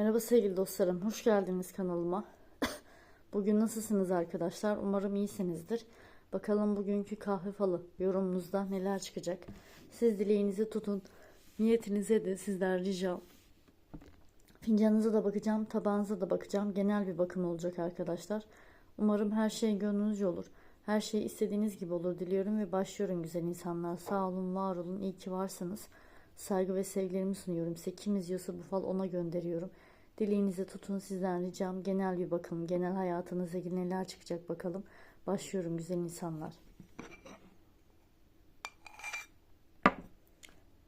Merhaba sevgili dostlarım, hoş geldiniz kanalıma. Bugün nasılsınız arkadaşlar? Umarım iyisinizdir. Bakalım bugünkü kahve falı yorumunuzda neler çıkacak? Siz dileğinizi tutun, niyetinize de sizden ricam. Fincanınıza da bakacağım, tabağınıza da bakacağım. Genel bir bakım olacak arkadaşlar. Umarım her şey gönlünüzce olur. Her şey istediğiniz gibi olur diliyorum ve başlıyorum güzel insanlar. Sağ olun, var olun, iyi ki varsınız. Saygı ve sevgilerimi sunuyorum size. Kim izliyorsa bu fal ona gönderiyorum. Dileğinizi tutun sizden ricam. Genel bir bakın. Genel hayatınıza neler çıkacak bakalım. Başlıyorum güzel insanlar.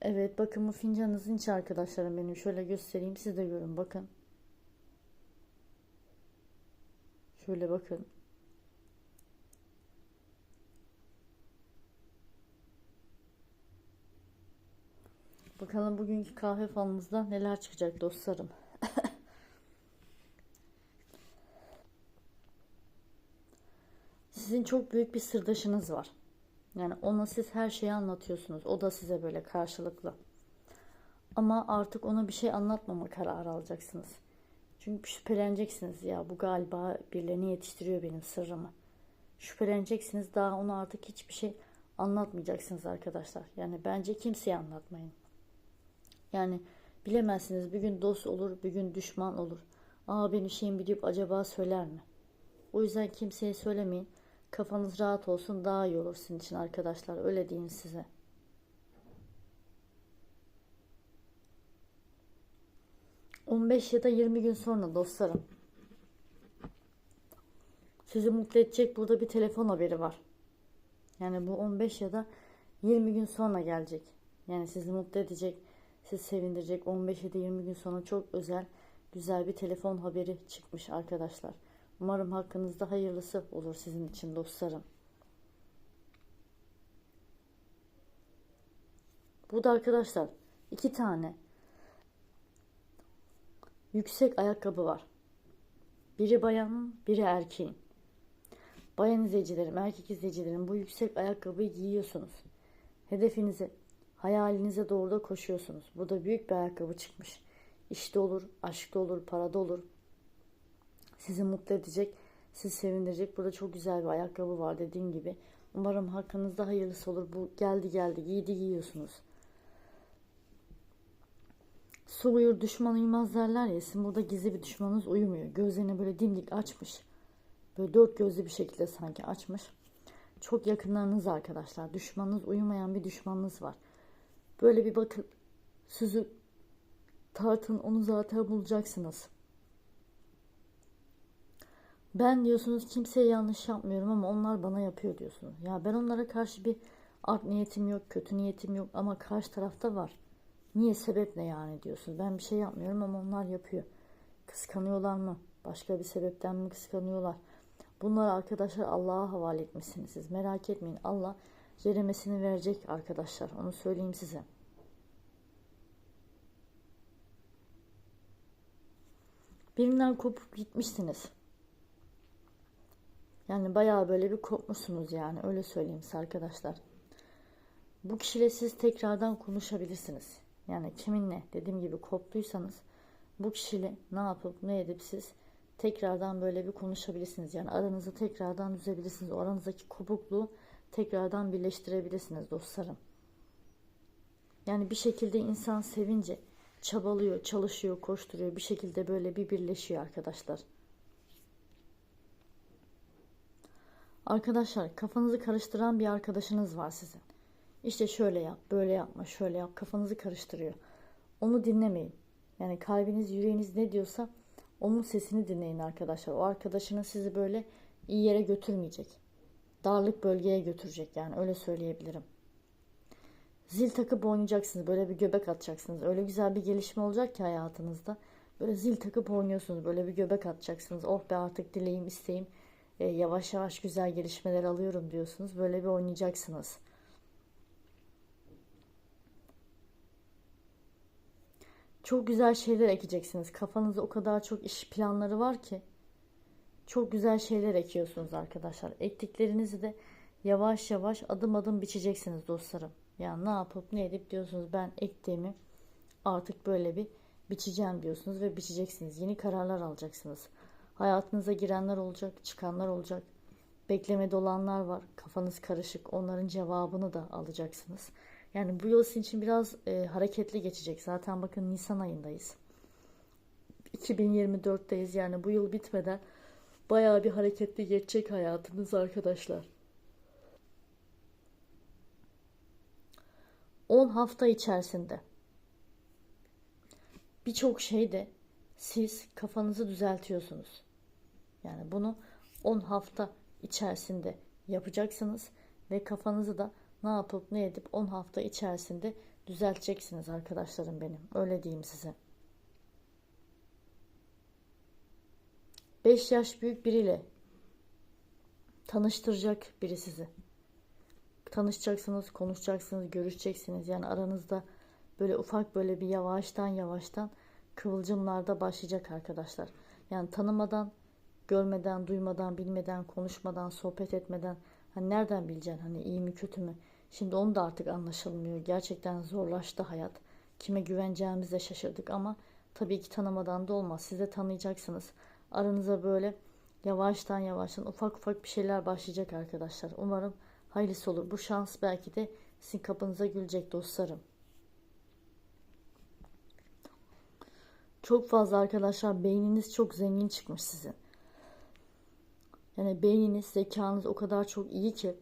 Evet bakın bu fincanınızın içi arkadaşlarım benim. Şöyle göstereyim siz de görün bakın. Şöyle bakın. Bakalım bugünkü kahve falımızda neler çıkacak dostlarım. Sizin çok büyük bir sırdaşınız var. Yani ona siz her şeyi anlatıyorsunuz. O da size böyle karşılıklı. Ama artık ona bir şey anlatmama kararı alacaksınız. Çünkü şüpheleneceksiniz ya bu galiba birilerini yetiştiriyor benim sırrımı. Şüpheleneceksiniz daha ona artık hiçbir şey anlatmayacaksınız arkadaşlar. Yani bence kimseye anlatmayın. Yani bilemezsiniz bir gün dost olur bir gün düşman olur. Aa benim şeyim bilip acaba söyler mi? O yüzden kimseye söylemeyin. Kafanız rahat olsun daha iyi olur sizin için arkadaşlar. Öyle diyeyim size. ...15 ya da 20 gün sonra dostlarım... ...sizi mutlu edecek burada bir telefon haberi var. Yani bu 15 ya da 20 gün sonra gelecek. Yani sizi mutlu edecek, sizi sevindirecek 15 ya da 20 gün sonra çok özel, güzel bir telefon haberi çıkmış arkadaşlar. Umarım hakkınızda hayırlısı olur sizin için dostlarım. Bu da arkadaşlar iki tane yüksek ayakkabı var. Biri bayanın, biri erkeğin. Bayan izleyicilerim, erkek izleyicilerim bu yüksek ayakkabıyı giyiyorsunuz. Hedefinize, hayalinize doğru da koşuyorsunuz. Burada büyük bir ayakkabı çıkmış. İşte olur, aşkta olur, parada olur, sizi mutlu edecek, sizi sevindirecek. Burada çok güzel bir ayakkabı var dediğim gibi. Umarım hakkınızda hayırlısı olur. Bu geldi geldi giydi giyiyorsunuz. Su uyur düşman uyumaz derler ya. Sizin burada gizli bir düşmanınız uyumuyor. Gözlerini böyle dimdik açmış. Böyle dört gözlü bir şekilde sanki açmış. Çok yakınlarınız arkadaşlar. Düşmanınız uyumayan bir düşmanınız var. Böyle bir bakın. Sizi tartın onu zaten bulacaksınız. Ben diyorsunuz kimseye yanlış yapmıyorum ama onlar bana yapıyor diyorsunuz. Ya ben onlara karşı bir art niyetim yok, kötü niyetim yok ama karşı tarafta var. Niye sebep ne yani diyorsunuz. Ben bir şey yapmıyorum ama onlar yapıyor. Kıskanıyorlar mı? Başka bir sebepten mi kıskanıyorlar? Bunları arkadaşlar Allah'a havale etmişsiniz siz. Merak etmeyin. Allah ceremesini verecek arkadaşlar. Onu söyleyeyim size. Birinden kopup gitmişsiniz. Yani bayağı böyle bir kopmuşsunuz yani öyle söyleyeyim size arkadaşlar. Bu kişiyle siz tekrardan konuşabilirsiniz. Yani kiminle dediğim gibi koptuysanız bu kişiyle ne yapıp ne edip siz tekrardan böyle bir konuşabilirsiniz. Yani aranızı tekrardan düzebilirsiniz. O aranızdaki kopukluğu tekrardan birleştirebilirsiniz dostlarım. Yani bir şekilde insan sevince çabalıyor, çalışıyor, koşturuyor. Bir şekilde böyle bir birleşiyor arkadaşlar. Arkadaşlar kafanızı karıştıran bir arkadaşınız var sizin. İşte şöyle yap, böyle yapma, şöyle yap. Kafanızı karıştırıyor. Onu dinlemeyin. Yani kalbiniz, yüreğiniz ne diyorsa onun sesini dinleyin arkadaşlar. O arkadaşınız sizi böyle iyi yere götürmeyecek. Darlık bölgeye götürecek yani öyle söyleyebilirim. Zil takıp oynayacaksınız. Böyle bir göbek atacaksınız. Öyle güzel bir gelişme olacak ki hayatınızda. Böyle zil takıp oynuyorsunuz. Böyle bir göbek atacaksınız. Oh be artık dileğim, isteğim e, yavaş yavaş güzel gelişmeler alıyorum diyorsunuz. Böyle bir oynayacaksınız. Çok güzel şeyler ekeceksiniz. Kafanızda o kadar çok iş planları var ki. Çok güzel şeyler ekiyorsunuz arkadaşlar. Ektiklerinizi de yavaş yavaş adım adım biçeceksiniz dostlarım. Yani ne yapıp ne edip diyorsunuz ben ektiğimi artık böyle bir biçeceğim diyorsunuz ve biçeceksiniz. Yeni kararlar alacaksınız. Hayatınıza girenler olacak, çıkanlar olacak. Beklemede olanlar var. Kafanız karışık. Onların cevabını da alacaksınız. Yani bu yıl sizin için biraz e, hareketli geçecek. Zaten bakın Nisan ayındayız. 2024'teyiz. Yani bu yıl bitmeden bayağı bir hareketli geçecek hayatınız arkadaşlar. 10 hafta içerisinde birçok şeyde siz kafanızı düzeltiyorsunuz. Yani bunu 10 hafta içerisinde yapacaksınız ve kafanızı da ne yapıp ne edip 10 hafta içerisinde düzelteceksiniz arkadaşlarım benim. Öyle diyeyim size. 5 yaş büyük biriyle tanıştıracak biri sizi. Tanışacaksınız, konuşacaksınız, görüşeceksiniz. Yani aranızda böyle ufak böyle bir yavaştan yavaştan kıvılcımlar da başlayacak arkadaşlar. Yani tanımadan, görmeden, duymadan, bilmeden, konuşmadan, sohbet etmeden hani nereden bileceksin hani iyi mi kötü mü? Şimdi onu da artık anlaşılmıyor. Gerçekten zorlaştı hayat. Kime güveneceğimize şaşırdık ama tabii ki tanımadan da olmaz. Siz de tanıyacaksınız. Aranıza böyle yavaştan yavaştan ufak ufak bir şeyler başlayacak arkadaşlar. Umarım hayırlısı olur. Bu şans belki de sizin kapınıza gülecek dostlarım. Çok fazla arkadaşlar beyniniz çok zengin çıkmış sizin. Yani beyniniz, zekanız o kadar çok iyi ki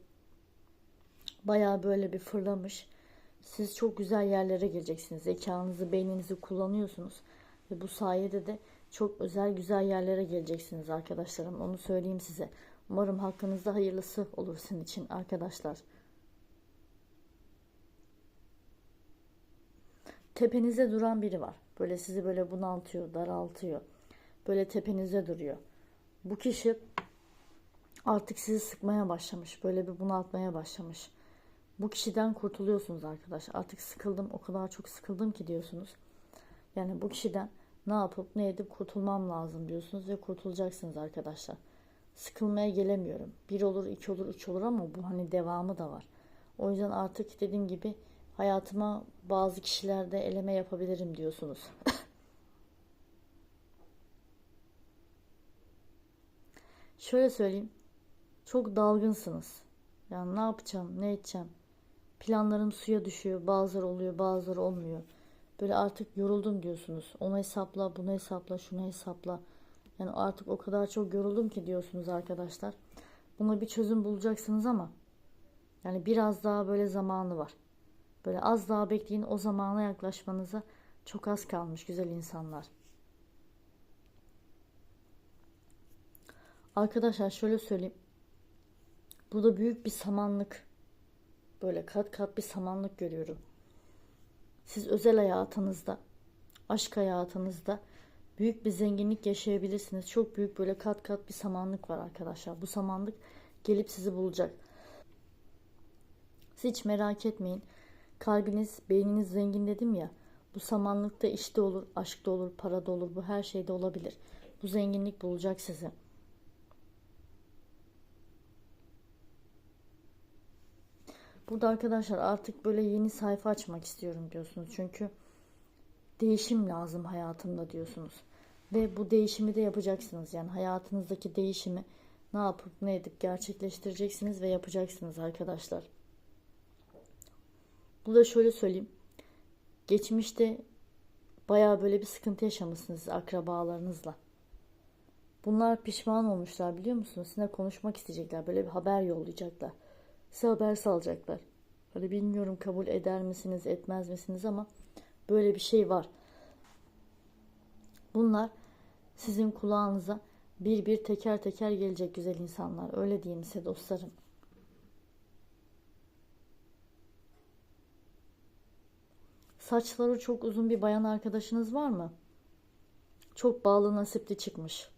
bayağı böyle bir fırlamış. Siz çok güzel yerlere geleceksiniz. Zekanızı, beyninizi kullanıyorsunuz. Ve bu sayede de çok özel güzel yerlere geleceksiniz arkadaşlarım. Onu söyleyeyim size. Umarım hakkınızda hayırlısı olur sizin için arkadaşlar. Tepenize duran biri var. Böyle sizi böyle bunaltıyor, daraltıyor. Böyle tepenize duruyor. Bu kişi artık sizi sıkmaya başlamış. Böyle bir bunaltmaya başlamış. Bu kişiden kurtuluyorsunuz arkadaş. Artık sıkıldım, o kadar çok sıkıldım ki diyorsunuz. Yani bu kişiden ne yapıp ne edip kurtulmam lazım diyorsunuz ve kurtulacaksınız arkadaşlar. Sıkılmaya gelemiyorum. Bir olur, iki olur, üç olur ama bu hani devamı da var. O yüzden artık dediğim gibi hayatıma bazı kişilerde eleme yapabilirim diyorsunuz. Şöyle söyleyeyim. Çok dalgınsınız. Yani ne yapacağım, ne edeceğim? Planlarım suya düşüyor. Bazıları oluyor, bazıları olmuyor. Böyle artık yoruldum diyorsunuz. Onu hesapla, bunu hesapla, şunu hesapla. Yani artık o kadar çok yoruldum ki diyorsunuz arkadaşlar. Buna bir çözüm bulacaksınız ama yani biraz daha böyle zamanı var. Böyle az daha bekleyin o zamana yaklaşmanıza çok az kalmış güzel insanlar. Arkadaşlar şöyle söyleyeyim. Burada büyük bir samanlık. Böyle kat kat bir samanlık görüyorum. Siz özel hayatınızda, aşk hayatınızda büyük bir zenginlik yaşayabilirsiniz. Çok büyük böyle kat kat bir samanlık var arkadaşlar. Bu samanlık gelip sizi bulacak. Siz hiç merak etmeyin. Kalbiniz, beyniniz zengin dedim ya. Bu samanlıkta işte olur, aşkta olur, parada olur. Bu her şeyde olabilir. Bu zenginlik bulacak sizi. Burada arkadaşlar artık böyle yeni sayfa açmak istiyorum diyorsunuz. Çünkü değişim lazım hayatımda diyorsunuz. Ve bu değişimi de yapacaksınız. Yani hayatınızdaki değişimi ne yapıp ne edip gerçekleştireceksiniz ve yapacaksınız arkadaşlar. Burada şöyle söyleyeyim. Geçmişte bayağı böyle bir sıkıntı yaşamışsınız akrabalarınızla. Bunlar pişman olmuşlar biliyor musunuz? Sizinle konuşmak isteyecekler. Böyle bir haber yollayacaklar. Size haber salacaklar. Hani bilmiyorum kabul eder misiniz etmez misiniz ama böyle bir şey var. Bunlar sizin kulağınıza bir bir teker teker gelecek güzel insanlar. Öyle diyeyim size dostlarım. Saçları çok uzun bir bayan arkadaşınız var mı? Çok bağlı nasipli çıkmış.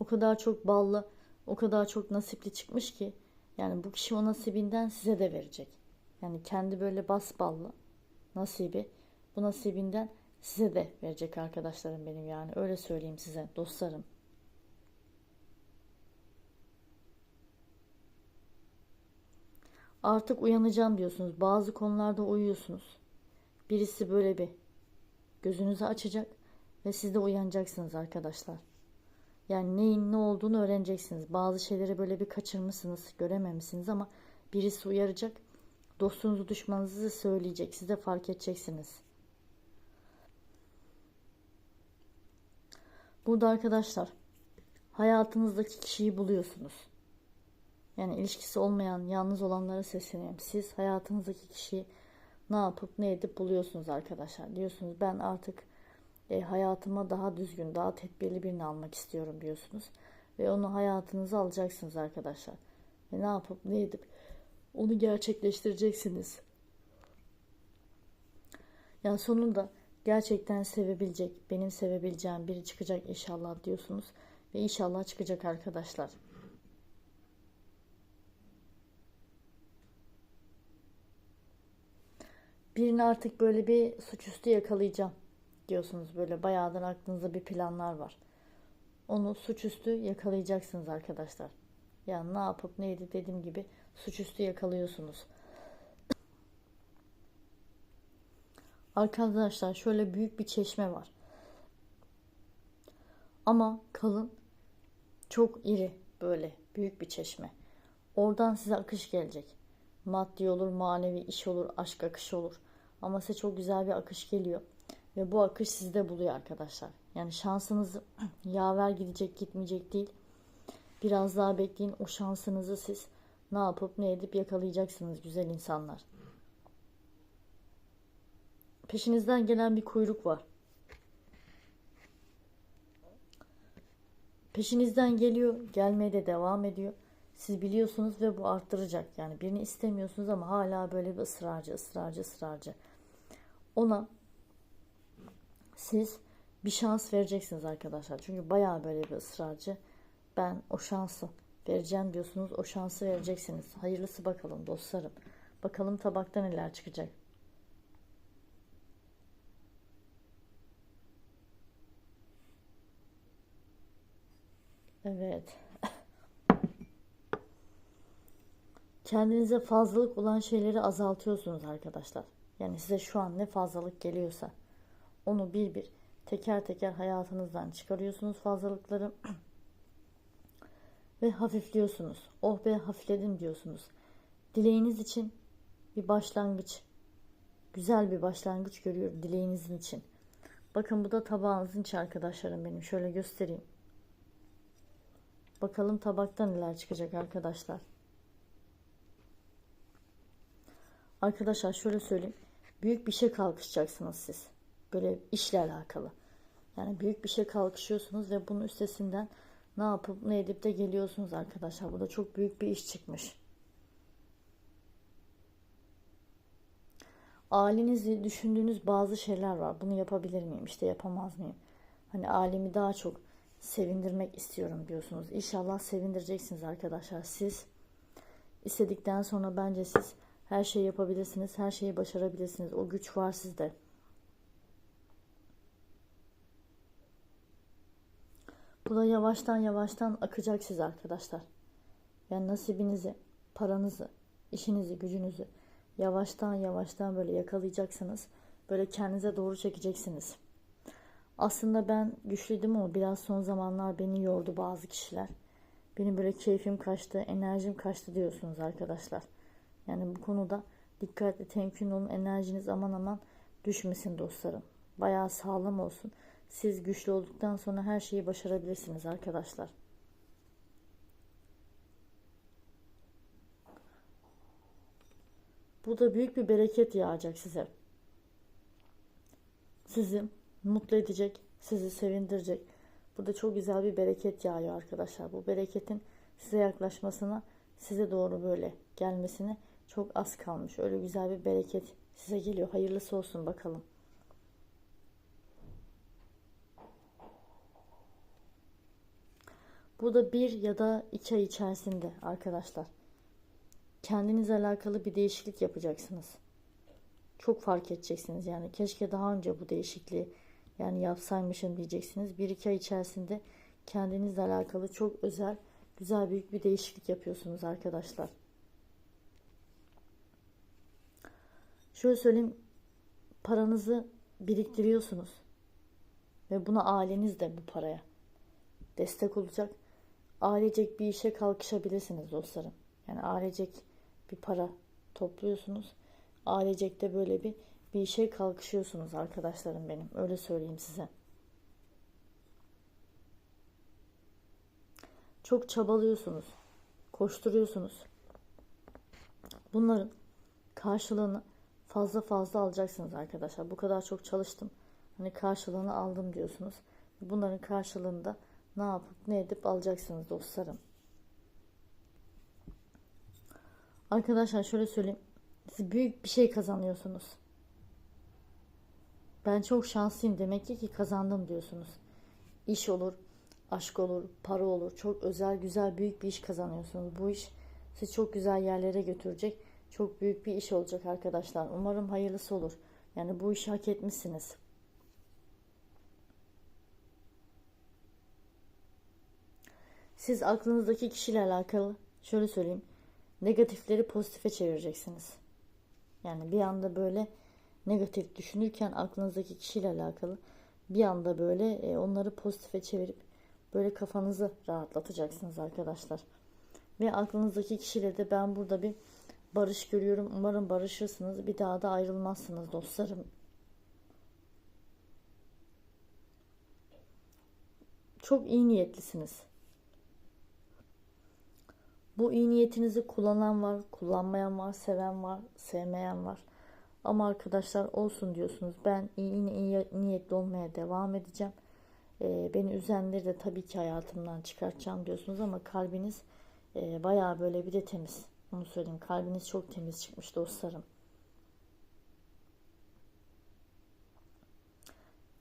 O kadar çok ballı, o kadar çok nasipli çıkmış ki yani bu kişi o nasibinden size de verecek. Yani kendi böyle bas ballı nasibi bu nasibinden size de verecek arkadaşlarım benim yani öyle söyleyeyim size dostlarım. Artık uyanacağım diyorsunuz. Bazı konularda uyuyorsunuz. Birisi böyle bir gözünüzü açacak ve siz de uyanacaksınız arkadaşlar. Yani neyin ne olduğunu öğreneceksiniz. Bazı şeyleri böyle bir kaçırmışsınız, görememişsiniz ama birisi uyaracak. Dostunuzu, düşmanınızı söyleyecek. Siz de fark edeceksiniz. Burada arkadaşlar hayatınızdaki kişiyi buluyorsunuz. Yani ilişkisi olmayan, yalnız olanlara sesleniyorum. Siz hayatınızdaki kişiyi ne yapıp ne edip buluyorsunuz arkadaşlar. Diyorsunuz ben artık e, hayatıma daha düzgün, daha tedbirli birini almak istiyorum diyorsunuz. Ve onu hayatınıza alacaksınız arkadaşlar. Ve ne yapıp ne edip onu gerçekleştireceksiniz. Yani sonunda gerçekten sevebilecek, benim sevebileceğim biri çıkacak inşallah diyorsunuz. Ve inşallah çıkacak arkadaşlar. Birini artık böyle bir suçüstü yakalayacağım diyorsunuz. Böyle bayağıdır aklınızda bir planlar var. Onu suçüstü yakalayacaksınız arkadaşlar. Yani ne yapıp neydi dediğim gibi suçüstü yakalıyorsunuz. Arkadaşlar şöyle büyük bir çeşme var. Ama kalın, çok iri böyle büyük bir çeşme. Oradan size akış gelecek. Maddi olur, manevi iş olur, aşk akışı olur. Ama size çok güzel bir akış geliyor. Ve bu akış sizde buluyor arkadaşlar. Yani şansınız yaver gidecek gitmeyecek değil. Biraz daha bekleyin. O şansınızı siz ne yapıp ne edip yakalayacaksınız güzel insanlar. Peşinizden gelen bir kuyruk var. Peşinizden geliyor, gelmeye de devam ediyor. Siz biliyorsunuz ve bu arttıracak. Yani birini istemiyorsunuz ama hala böyle bir ısrarcı, ısrarcı, ısrarcı. Ona siz bir şans vereceksiniz arkadaşlar. Çünkü bayağı böyle bir ısrarcı. Ben o şansı vereceğim diyorsunuz. O şansı vereceksiniz. Hayırlısı bakalım dostlarım. Bakalım tabakta neler çıkacak. Evet. Kendinize fazlalık olan şeyleri azaltıyorsunuz arkadaşlar. Yani size şu an ne fazlalık geliyorsa onu bir bir teker teker hayatınızdan çıkarıyorsunuz fazlalıkları ve hafifliyorsunuz. Oh be hafifledim diyorsunuz. Dileğiniz için bir başlangıç, güzel bir başlangıç görüyorum dileğinizin için. Bakın bu da tabağınızın içi arkadaşlarım benim. Şöyle göstereyim. Bakalım tabakta neler çıkacak arkadaşlar. Arkadaşlar şöyle söyleyeyim. Büyük bir şey kalkışacaksınız siz. Böyle işle alakalı. Yani büyük bir şey kalkışıyorsunuz ve bunun üstesinden ne yapıp ne edip de geliyorsunuz arkadaşlar. Burada çok büyük bir iş çıkmış. Ailenizi düşündüğünüz bazı şeyler var. Bunu yapabilir miyim? İşte yapamaz mıyım? Hani ailemi daha çok sevindirmek istiyorum diyorsunuz. İnşallah sevindireceksiniz arkadaşlar. Siz istedikten sonra bence siz her şeyi yapabilirsiniz. Her şeyi başarabilirsiniz. O güç var sizde. Bu da yavaştan yavaştan akacak size arkadaşlar. Yani nasibinizi, paranızı, işinizi, gücünüzü yavaştan yavaştan böyle yakalayacaksınız. Böyle kendinize doğru çekeceksiniz. Aslında ben güçlüydüm ama biraz son zamanlar beni yordu bazı kişiler. Benim böyle keyfim kaçtı, enerjim kaçtı diyorsunuz arkadaşlar. Yani bu konuda dikkatli temkinli olun. Enerjiniz aman aman düşmesin dostlarım. Bayağı sağlam olsun. Siz güçlü olduktan sonra her şeyi başarabilirsiniz arkadaşlar. Bu da büyük bir bereket yağacak size. Sizi mutlu edecek, sizi sevindirecek. Burada çok güzel bir bereket yağıyor arkadaşlar. Bu bereketin size yaklaşmasına, size doğru böyle gelmesine çok az kalmış. Öyle güzel bir bereket size geliyor. Hayırlısı olsun bakalım. Bu da bir ya da iki ay içerisinde arkadaşlar. Kendinizle alakalı bir değişiklik yapacaksınız. Çok fark edeceksiniz yani. Keşke daha önce bu değişikliği yani yapsaymışım diyeceksiniz. Bir iki ay içerisinde kendinizle alakalı çok özel, güzel büyük bir değişiklik yapıyorsunuz arkadaşlar. Şöyle söyleyeyim. Paranızı biriktiriyorsunuz. Ve buna aileniz de bu paraya destek olacak. Ailecek bir işe kalkışabilirsiniz dostlarım. Yani ailecek bir para topluyorsunuz. Ailecek de böyle bir bir işe kalkışıyorsunuz arkadaşlarım benim. Öyle söyleyeyim size. Çok çabalıyorsunuz. Koşturuyorsunuz. Bunların karşılığını fazla fazla alacaksınız arkadaşlar. Bu kadar çok çalıştım. Hani karşılığını aldım diyorsunuz. Bunların karşılığında ne yapıp ne edip alacaksınız dostlarım. Arkadaşlar şöyle söyleyeyim. Siz büyük bir şey kazanıyorsunuz. Ben çok şanslıyım demek ki ki kazandım diyorsunuz. İş olur, aşk olur, para olur. Çok özel, güzel, büyük bir iş kazanıyorsunuz. Bu iş sizi çok güzel yerlere götürecek. Çok büyük bir iş olacak arkadaşlar. Umarım hayırlısı olur. Yani bu işi hak etmişsiniz. Siz aklınızdaki kişiyle alakalı şöyle söyleyeyim. Negatifleri pozitife çevireceksiniz. Yani bir anda böyle negatif düşünürken aklınızdaki kişiyle alakalı bir anda böyle e, onları pozitife çevirip böyle kafanızı rahatlatacaksınız arkadaşlar. Ve aklınızdaki kişiyle de ben burada bir barış görüyorum. Umarım barışırsınız. Bir daha da ayrılmazsınız dostlarım. Çok iyi niyetlisiniz. Bu iyi niyetinizi kullanan var, kullanmayan var, seven var, sevmeyen var. Ama arkadaşlar olsun diyorsunuz. Ben iyi, iyi niyetli olmaya devam edeceğim. Ee, beni üzenleri de tabii ki hayatımdan çıkartacağım diyorsunuz ama kalbiniz e, bayağı böyle bir de temiz. Onu söyleyeyim. Kalbiniz çok temiz çıkmış dostlarım.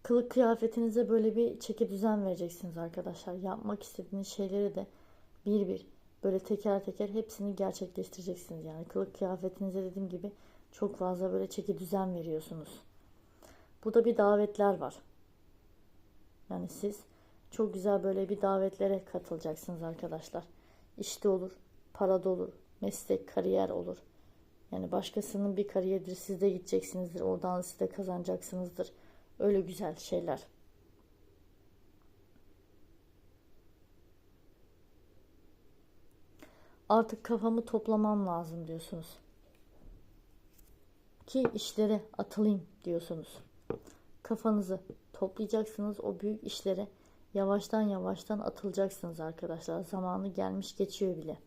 Kılık kıyafetinize böyle bir çeki düzen vereceksiniz arkadaşlar. Yapmak istediğiniz şeyleri de bir bir böyle teker teker hepsini gerçekleştireceksiniz. Yani kılık kıyafetinize dediğim gibi çok fazla böyle çeki düzen veriyorsunuz. Burada bir davetler var. Yani siz çok güzel böyle bir davetlere katılacaksınız arkadaşlar. İşte olur, para da olur, meslek, kariyer olur. Yani başkasının bir kariyeridir, siz de gideceksinizdir. Oradan siz de kazanacaksınızdır. Öyle güzel şeyler. Artık kafamı toplamam lazım diyorsunuz. Ki işlere atılayım diyorsunuz. Kafanızı toplayacaksınız o büyük işlere yavaştan yavaştan atılacaksınız arkadaşlar. Zamanı gelmiş geçiyor bile.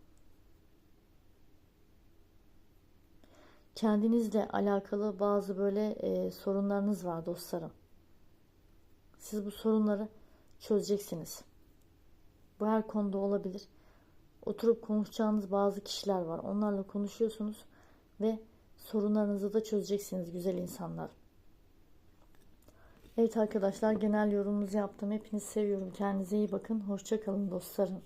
Kendinizle alakalı bazı böyle e, sorunlarınız var dostlarım. Siz bu sorunları çözeceksiniz. Bu her konuda olabilir. Oturup konuşacağınız bazı kişiler var. Onlarla konuşuyorsunuz ve sorunlarınızı da çözeceksiniz güzel insanlar. Evet arkadaşlar genel yorumunuzu yaptım. Hepinizi seviyorum. Kendinize iyi bakın. Hoşçakalın dostlarım.